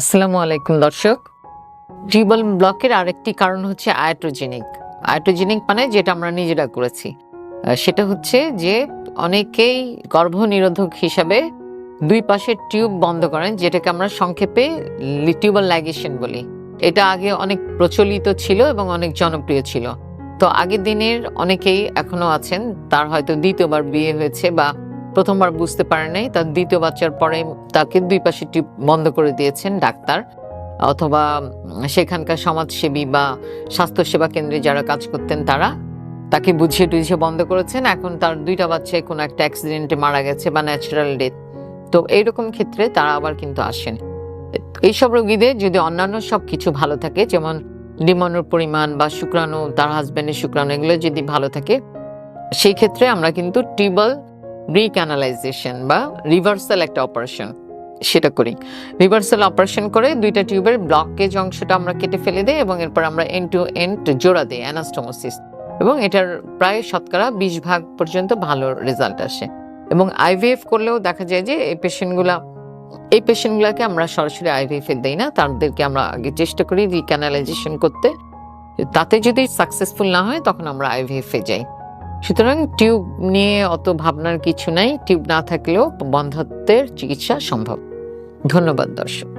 আসসালামু আলাইকুম, দর্শক। টিউবল ব্লকের আরেকটি কারণ হচ্ছে আয়াটোজেনিক। আয়াটোজেনিক মানে যেটা আমরা নিজেরা করেছি। সেটা হচ্ছে যে অনেকেই গর্ভনিরোধক হিসাবে দুই পাশের টিউব বন্ধ করেন, যেটাকে আমরা সংক্ষেপে টিউবাল লাইগেশন বলি। এটা আগে অনেক প্রচলিত ছিল এবং অনেক জনপ্রিয় ছিল। তো আগের দিনের অনেকেই এখনও আছেন, তার হয়তো দ্বিতীয়বার বিয়ে হয়েছে বা প্রথমবার বুঝতে পারে নাই, তার দ্বিতীয় বাচ্চার পরে তাকে দুই পাশে টিউব বন্ধ করে দিয়েছেন ডাক্তার, অথবা সেখানকার সমাজসেবী বা স্বাস্থ্যসেবা কেন্দ্রে যারা কাজ করতেন তারা তাকে বুঝিয়ে টুঝিয়ে বন্ধ করেছেন। এখন তার দুইটা বাচ্চায় কোনো একটা অ্যাক্সিডেন্টে মারা গেছে বা ন্যাচারাল ডেথ তো এইরকম ক্ষেত্রে তারা আবার কিন্তু আসেন। এইসব রোগীদের যদি অন্যান্য সব কিছু ভালো থাকে, যেমন ডিমনোর পরিমাণ বা শুক্রাণু, তার হাজব্যান্ডের শুক্রাণু, এগুলো যদি ভালো থাকে, সেই ক্ষেত্রে আমরা কিন্তু টিউবাল রিক্যানালাইজেশন বা রিভার্সাল একটা অপারেশন, সেটা করি। রিভার্সাল অপারেশন করে দুইটা টিউবের ব্লকেজ অংশটা আমরা কেটে ফেলে দিই এবং এরপর আমরা এন্ড টু এন্ড জোড়া দিই অ্যানাস্টোমোসিস এবং এটার প্রায় শতকরা বিশ ভাগ পর্যন্ত ভালো রেজাল্ট আসে। এবং আইভিএফ করলেও দেখা যায় যে এই পেশেন্টগুলা এই পেশেন্টগুলোকে আমরা সরাসরি আইভিএফ দিই না, তাদেরকে আমরা আগে চেষ্টা করি রিক্যানালাইজেশন করতে। তাতে যদি সাকসেসফুল না হয়, তখন আমরা আইভিএফ যাই। সুতরাং টিউব নিয়ে অত ভাবনার কিছু নাই। টিউব না থাকলেও বন্ধত্বের চিকিৎসা সম্ভব। ধন্যবাদ, দর্শক।